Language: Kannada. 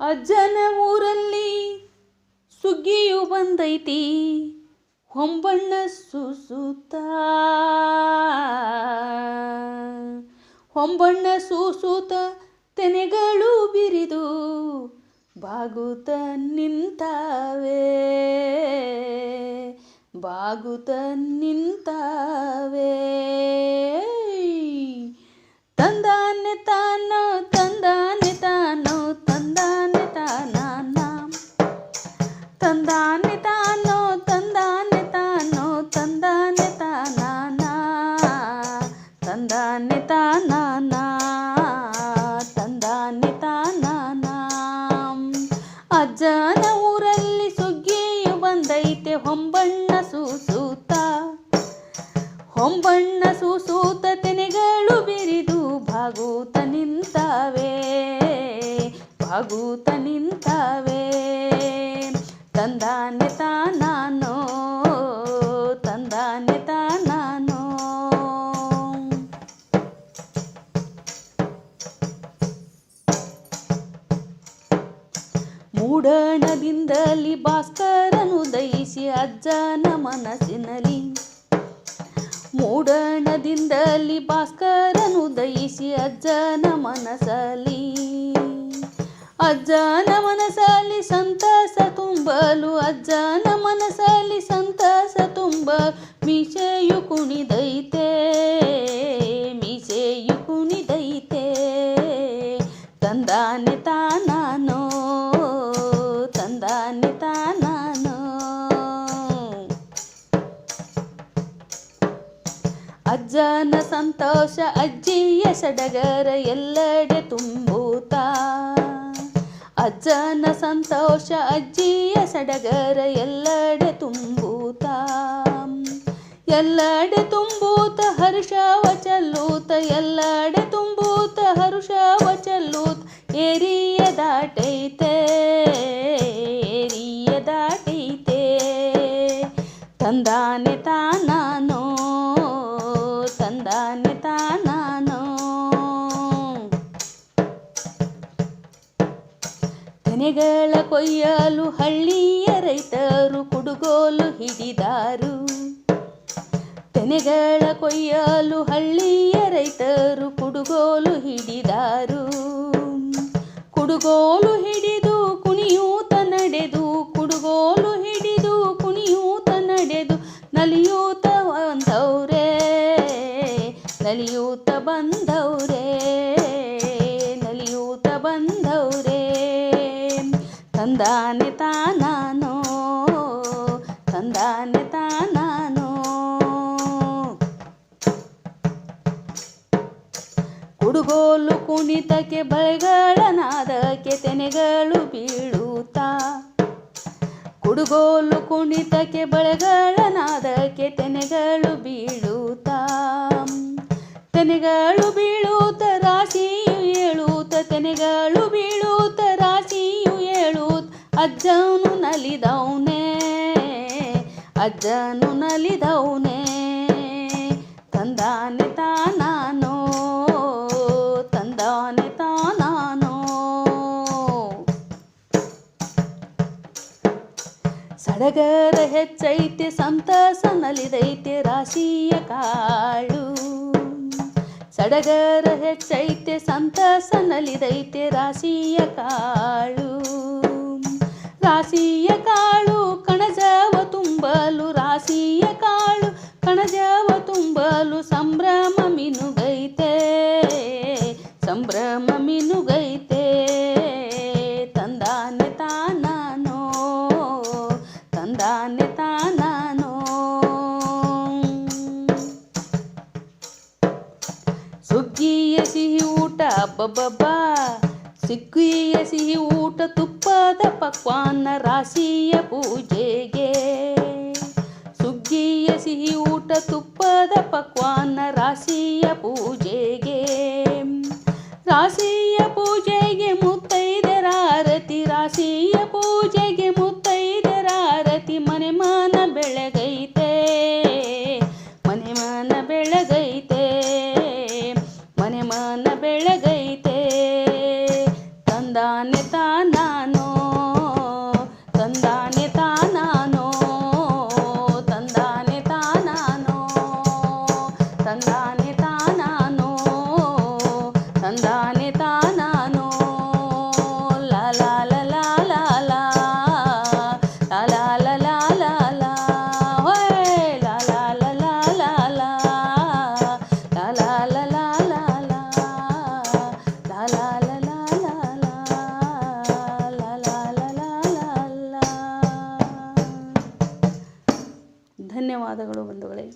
ಅಜ್ಜನ ಊರಲ್ಲಿ ಸುಗ್ಗಿಯು ಬಂದೈತಿ ಹೊಂಬಣ್ಣ ಸೂಸುತ್ತ. ಹೊಂಬಣ್ಣ ಸೂಸುತ್ತ ತೆನೆಗಳು ಬಿರಿದು ಬಾಗುತ ನಿಂತಾವೆ. ಬಾಗುತ ನಿಂತಾವೆ. ತಂದಾನೆ ತಾನಾನ ತಂದಾನೆ ತಾನಾನ ಅಜ್ಜನ ಊರಲ್ಲಿ ಸುಗ್ಗಿಯು ಬಂದೈತೆ, ಹೊಂಬಣ್ಣ ಸೂಸೂತ. ಹೊಂಬಣ್ಣ ಸೂಸೂತ ತೆನೆಗಳು ಬಿರಿದು, ಭಾಗೂತ ನಿಂತಾವೆ ಭಾಗೂತ ನಿಂತಾವೆ. ತಂದಾನೆ ತಾನಾನೋ ಮೂಡಣದಿಂದಲಿ ಭಾಸ್ಕರನು ದಯಿಸಿ ಅಜ್ಜನ ಮನಸ್ಸಿನಲ್ಲಿ. ಮೂಡಣದಿಂದಲಿ ಭಾಸ್ಕರನು ದಯಿಸಿ ಅಜ್ಜನ ಮನಸ್ಸಲ್ಲಿ. ಅಜ್ಜನ ಮನಸ್ಸಲ್ಲಿ ಸಂತಸ ತುಂಬಲು, ಅಜ್ಜನ ಮನಸ್ಸಲ್ಲಿ ಸಂತಸ ತುಂಬ ಮೀಸೆಯು ಕುಣಿದೈತೆ. ತಂದಾನೆ ತಾನಾನೋ. ಅಜ್ಜನ ಸಂತೋಷ ಅಜ್ಜಿಯ ಸಡಗರ ಎಲ್ಲೆಡೆ ತುಂಬೂತ ಅಜ್ಜನ ಸಂತೋಷ ಅಜ್ಜಿಯ ಸಡಗರ ಎಲ್ಲೆಡೆ ತುಂಬೂತ ಎಲ್ಲೆಡೆ ತುಂಬೂತ ಹರ್ಷವ ಚಲ್ಲೂತ ಎಲ್ಲೆಡೆ ತುಂಬೂತ ಹರ್ಷವ ಚಲ್ಲೂತ ಏರಿಯ ದಾಟೈತೆ. ತಂದಾನೆ ತಾನಾನೋ ತಂದಾನೆ ತಾನಾನೋ. ತೆನೆಗಳ ಕೊಯ್ಯಲು ಹಳ್ಳಿಯ ರೈತರು ಕುಡುಗೋಲು ಹಿಡಿದಾರು. ತೆನೆಗಳ ಕೊಯ್ಯಲು ಹಳ್ಳಿಯ ರೈತರು ಕುಡುಗೋಲು ಹಿಡಿದಾರು. ಕುಡುಗೋಲು ನಲಿಯೂತ ಬಂದವ್ರೆ ನಲಿಯೂತ ಬಂದವ್ರೆ. ತಂದಾನೆ ತಾನಾನೋ ತಂದಾನೆ ತಾನಾನೋ. ಕುಡುಗೋಲು ಕುಣಿತಕ್ಕೆ ಬಳೆಗಳ ನಾದಕ್ಕೆ ತೆನೆಗಳು ಬೀಳುತ್ತಾ. ಕುಡುಗೋಲು ಕುಣಿತಕ್ಕೆ ಬಳೆಗಳ ನಾದಕ್ಕೆ ತೆನೆಗಳು ಬೀಳುತ್ತಾ. ತೆನೆಗಳು ಬೀಳುತ್ತ ರಾಶಿಯು ಏಳುತ್ತ ತೆನೆಗಳು ಬೀಳುತ್ತ ರಾಶಿಯು ಏಳುತ್ತ. ಅಜ್ಜನು ನಲಿದವನೇ ಅಜ್ಜನು ನಲಿದವನೇ, ತಂದಾನೆ ತಾನಾನೋ ತಂದಾನೆ ತಾನಾನೋ. ಸಡಗರ ಹೆಚ್ಚೈತೆ, ಸಂತಸ ನಲಿದೈತೆ, ರಾಶಿಯ ಕಾಳು. ಸಡಗರ ಹೆಚ್ಚೈತೆ ಸಂತಸ ನಲಿದೈತೆ ರಾಶಿಯ ಕಾಳು. ರಾಶಿಯ ಕಾಳು ಕಣಜವ ತುಂಬಲು, ರಾಶಿಯ ಕಾಳು ಕಣಜವ ತುಂಬಲು ಸಂಭ್ರಮ ಮಿನುಗೈತೆ ಸಂಭ್ರಮ ಮಿನುಗೈತೆ. ಸುಗ್ಗಿಯ ಸಿಹಿ ಊಟ ಅಬ್ಬಬ್ಬಬ್ಬ ಸಿಕ್ಕಿಯ ಸಿಹಿ ಊಟ, ತುಪ್ಪದ ಪಕ್ವಾನ ರಾಶಿಯ ಪೂಜೆಗೆ. ಸುಗ್ಗಿಯ ಸಿಹಿ ಊಟ, ತುಪ್ಪದ ಪಕ್ವಾನ ರಾಶಿಯ ಪೂಜೆಗೆ. ರಾಶಿಯ ತಂದಾನೆ ತಾನಾನೋ ತಂದಾನೆ ತಾನಾನೋ ಲಾಲಾ ಲಲಾ ಲಾಲಾ ಲಾಲಾ ಲಲಾ ಲಾಲಾ ಲಾಲಾ ಲಲಾ ಲಾಲಾ ಲಾಲಾ ಲಲಾ ಲಾಲಾ ಲಾಲಾ ಲಲಾ ಲಾಲಾ ಲಾಲಾ ಲಲಾ ಲಾಲಾ ಧನ್ಯವಾದಗಳು ಬಂಧುಗಳೇ